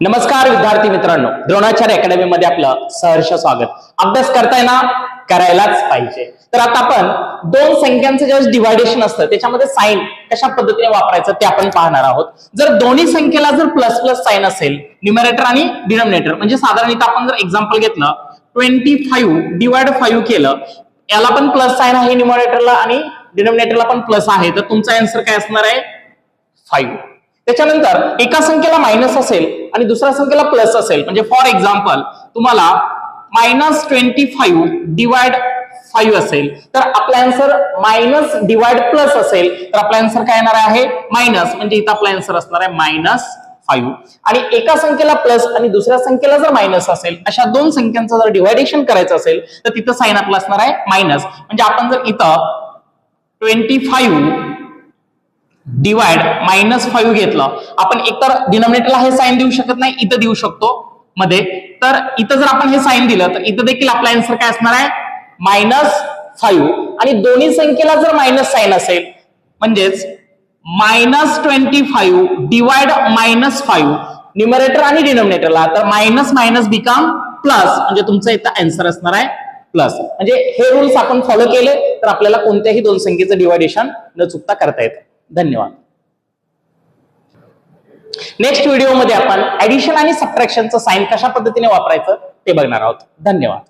नमस्कार विद्यार्थी मित्रांनो. द्रोणाचार्य अकॅडमी मध्ये आपलं सहर्ष स्वागत. अभ्यास करताय ना? करायलाच पाहिजे. तर आता आपण दोन संख्यांचं ज्यावेळेस डिवायडेशन असतं त्याच्यामध्ये साईन कशा पद्धतीने वापरायचं ते आपण पाहणार आहोत. जर दोन्ही संख्येला जर प्लस प्लस साईन असेल न्युमरेटर आणि डिनॉमिनेटर म्हणजे साधारण इथं आपण जर एक्झाम्पल घेतलं ट्वेंटी फाईव्ह डिवाइड फाईव्ह केलं याला पण प्लस साईन आहे न्युमरेटरला आणि डिनॉमिनेटरला पण प्लस आहे. तर तुमचा आन्सर काय असणार आहे? फाईव्ह त्याच्यानंतर एका संख्येला मायनस असेल आणि दुसऱ्या संख्येला प्लस असेल. म्हणजे फॉर एक्झाम्पल तुम्हाला minus twenty five divide five असेल. तर आपला आन्सर मायनस डिवाइड प्लस असेल. तर आपला आन्सर काय येणार आहे? मायनस म्हणजे इथं आपला आन्सर असणार आहे मायनस फाईव्ह आणि एका संख्येला प्लस आणि दुसऱ्या संख्येला जर मायनस असेल अशा दोन संख्यांचं जर डिवायडेशन करायचं असेल तर तिथं साईन आपला असणार आहे मायनस म्हणजे आपण जर इथं twenty five divide minus five घेतलं. आपण एकतर डिनॉमिनेटरला हे साईन देऊ शकत नाही इथं देऊ शकतो मध्ये. तर इथं जर आपण हे साईन दिलं तर इथं देखील आपला आन्सर काय असणार आहे? मायनस फाईव्ह आणि दोन्ही संख्येला जर मायनस साईन असेल म्हणजेच minus twenty five divide minus five numerator आणि डिनॉमिनेटरला तर मायनस मायनस बिकम प्लस म्हणजे तुमचं इथं आन्सर असणार आहे प्लस म्हणजे हे रूल्स आपण फॉलो केले तर आपल्याला कोणत्याही दोन संख्येचं डिवायडेशन न चुकता करता येतं. धन्यवाद. नेक्स्ट व्हिडिओमध्ये आपण ऍडिशन आणि सबट्रॅक्शनचं साईन कशा पद्धतीने वापरायचं ते बघणार आहोत. धन्यवाद.